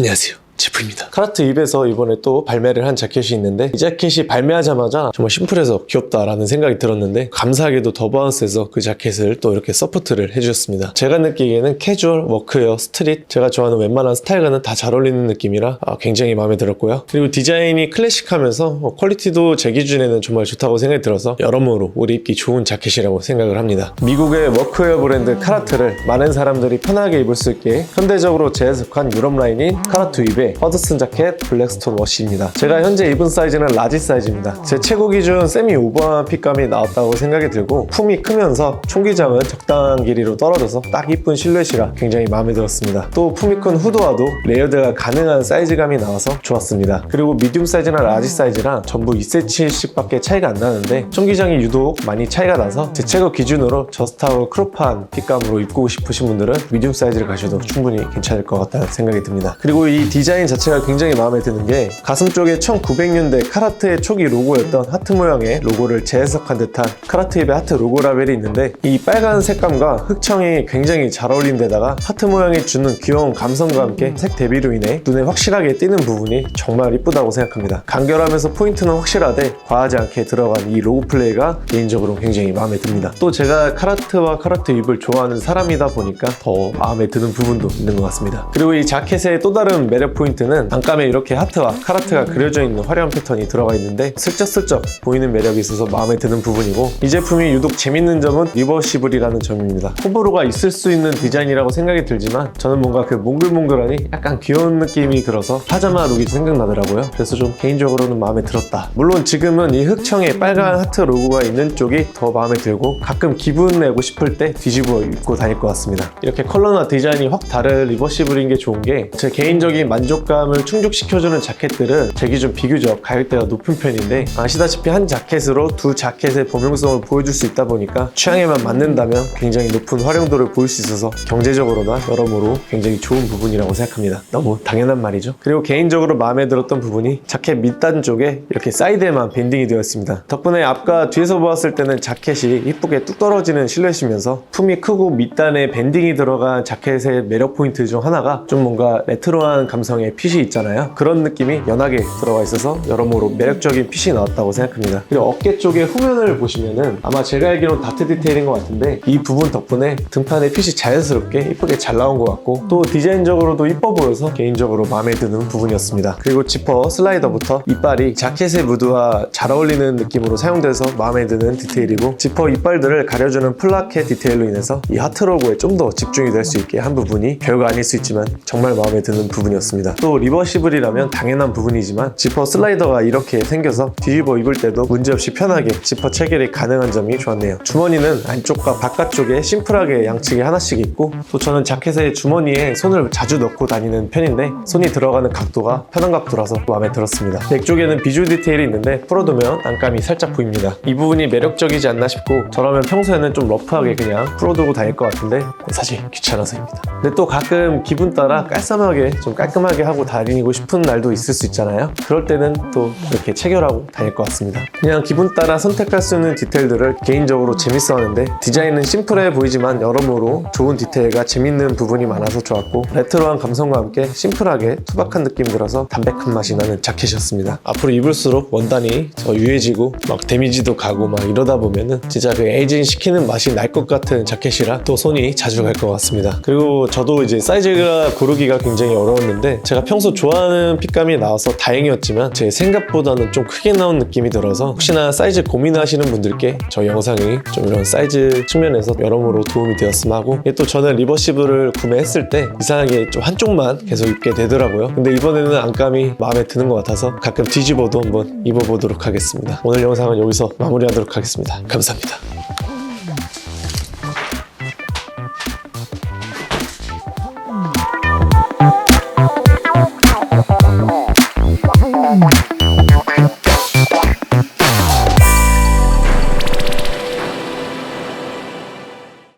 안녕하세요. 제프입니다. 카라트 입에서 이번에 또 발매를 한 자켓이 있는데 이 자켓이 발매하자마자 정말 심플해서 귀엽다라는 생각이 들었는데 감사하게도 더바운스에서 그 자켓을 또 이렇게 서포트를 해주셨습니다. 제가 느끼기에는 캐주얼, 워크웨어, 스트릿 제가 좋아하는 웬만한 스타일과는 다 잘 어울리는 느낌이라 아, 굉장히 마음에 들었고요. 그리고 디자인이 클래식하면서 어, 퀄리티도 제 기준에는 정말 좋다고 생각이 들어서 여러모로 우리 입기 좋은 자켓이라고 생각을 합니다. 미국의 워크웨어 브랜드 카라트를 많은 사람들이 편하게 입을 수 있게 현대적으로 재해석한 유럽 라인인 카라트 입의 허드슨 자켓 블랙스톤 워시입니다. 제가 현재 입은 사이즈는 라지 사이즈입니다. 제 최고 기준 세미 오버한 핏감이 나왔다고 생각이 들고 품이 크면서 총기장은 적당한 길이로 떨어져서 딱 이쁜 실루엣이라 굉장히 마음에 들었습니다. 또 품이 큰 후드와도 레이어드가 가능한 사이즈감이 나와서 좋았습니다. 그리고 미디움 사이즈나 라지 사이즈랑 전부 2cm씩 밖에 차이가 안 나는데 총기장이 유독 많이 차이가 나서 제 최고 기준으로 저스트하고 크롭한 핏감으로 입고 싶으신 분들은 미디움 사이즈를 가셔도 충분히 괜찮을 것 같다는 생각이 듭니다. 그리고 이 디자인 자체 가 굉장히 마음에 드는 게 가슴 쪽에 1900년대 카라트의 초기 로고였던 하트 모양의 로고를 재해석한 듯한 카라트 입의 하트 로고 라벨이 있는데 이 빨간 색감과 흑청이 굉장히 잘 어울린 데다가 하트 모양이 주는 귀여운 감성과 함께 색 대비로 인해 눈에 확실하게 띄는 부분이 정말 이쁘다고 생각합니다. 간결하면서 포인트는 확실하되 과하지 않게 들어간 이 로고 플레이가 개인적으로 굉장히 마음에 듭니다. 또 제가 카라트와 카라트 입을 좋아하는 사람이다 보니까 더 마음에 드는 부분도 있는 것 같습니다. 그리고 이 자켓의 또 다른 매력 포인트 는 안감에 이렇게 하트와 카라트가 그려져 있는 화려한 패턴이 들어가 있는데 슬쩍슬쩍 보이는 매력이 있어서 마음에 드는 부분이고 이 제품이 유독 재밌는 점은 리버시블이라는 점입니다. 호불호가 있을 수 있는 디자인이라고 생각이 들지만 저는 뭔가 그 몽글몽글하니 약간 귀여운 느낌이 들어서 파자마 룩이 생각나더라고요. 그래서 좀 개인적으로는 마음에 들었다. 물론 지금은 이 흑청에 빨간 하트 로고가 있는 쪽이 더 마음에 들고 가끔 기분 내고 싶을 때 뒤집어 입고 다닐 것 같습니다. 이렇게 컬러나 디자인이 확 다른 리버시블인 게 좋은 게 제 개인적인 만족감 을 충족시켜주는 자켓들은 제 기준 비교적 가격대가 높은 편인데 아시다시피 한 자켓으로 두 자켓의 범용성을 보여줄 수 있다 보니까 취향에만 맞는다면 굉장히 높은 활용도를 보일 수 있어서 경제적으로나 여러모로 굉장히 좋은 부분이라고 생각합니다. 너무 당연한 말이죠. 그리고 개인적으로 마음에 들었던 부분이 자켓 밑단 쪽에 이렇게 사이드에만 밴딩이 되어 있습니다. 덕분에 앞과 뒤에서 보았을 때는 자켓이 이쁘게 뚝 떨어지는 실루엣이면서 품이 크고 밑단에 밴딩이 들어간 자켓의 매력 포인트 중 하나가 좀 뭔가 레트로한 감성의 핏이 있잖아요. 그런 느낌이 연하게 들어가 있어서 여러모로 매력적인 핏이 나왔다고 생각합니다. 그리고 어깨 쪽에 후면을 보시면은 아마 제가 알기로는 다트 디테일인 것 같은데 이 부분 덕분에 등판의 핏이 자연스럽게 이쁘게 잘 나온 것 같고 또 디자인적으로도 이뻐 보여서 개인적으로 마음에 드는 부분이었습니다. 그리고 지퍼 슬라이더부터 이빨이 자켓의 무드와 잘 어울리는 느낌으로 사용돼서 마음에 드는 디테일이고 지퍼 이빨들을 가려주는 플라켓 디테일로 인해서 이 하트 로고에 좀 더 집중이 될 수 있게 한 부분이 별거 아닐 수 있지만 정말 마음에 드는 부분이었습니다. 또 리버시블이라면 당연한 부분이지만 지퍼 슬라이더가 이렇게 생겨서 뒤집어 입을 때도 문제없이 편하게 지퍼 체결이 가능한 점이 좋았네요. 주머니는 안쪽과 바깥쪽에 심플하게 양측에 하나씩 있고 또 저는 자켓에 주머니에 손을 자주 넣고 다니는 편인데 손이 들어가는 각도가 편한 각도라서 마음에 들었습니다. 넥 쪽에는 비주 디테일이 있는데 풀어두면 안감이 살짝 보입니다. 이 부분이 매력적이지 않나 싶고 저라면 평소에는 좀 러프하게 그냥 풀어두고 다닐 것 같은데 사실 귀찮아서입니다. 근데 또 가끔 기분 따라 깔쌈하게 좀 깔끔하게 하고 다니고 싶은 날도 있을 수 있잖아요. 그럴 때는 또 이렇게 체결하고 다닐 것 같습니다. 그냥 기분 따라 선택할 수 있는 디테일들을 개인적으로 재밌어 하는데 디자인은 심플해 보이지만 여러모로 좋은 디테일과 재밌는 부분이 많아서 좋았고 레트로한 감성과 함께 심플하게 투박한 느낌 들어서 담백한 맛이 나는 자켓이었습니다. 앞으로 입을수록 원단이 더 유해지고 막 데미지도 가고 막 이러다 보면은 진짜 그 에이징 시키는 맛이 날 것 같은 자켓이라 또 손이 자주 갈 것 같습니다. 그리고 저도 이제 사이즈가 고르기가 굉장히 어려웠는데 제가 평소 좋아하는 핏감이 나와서 다행이었지만 제 생각보다는 좀 크게 나온 느낌이 들어서 혹시나 사이즈 고민하시는 분들께 저 영상이 좀 이런 사이즈 측면에서 여러모로 도움이 되었으면 하고 또 저는 리버시블을 구매했을 때 이상하게 좀 한쪽만 계속 입게 되더라고요. 근데 이번에는 안감이 마음에 드는 것 같아서 가끔 뒤집어도 한번 입어보도록 하겠습니다. 오늘 영상은 여기서 마무리하도록 하겠습니다. 감사합니다.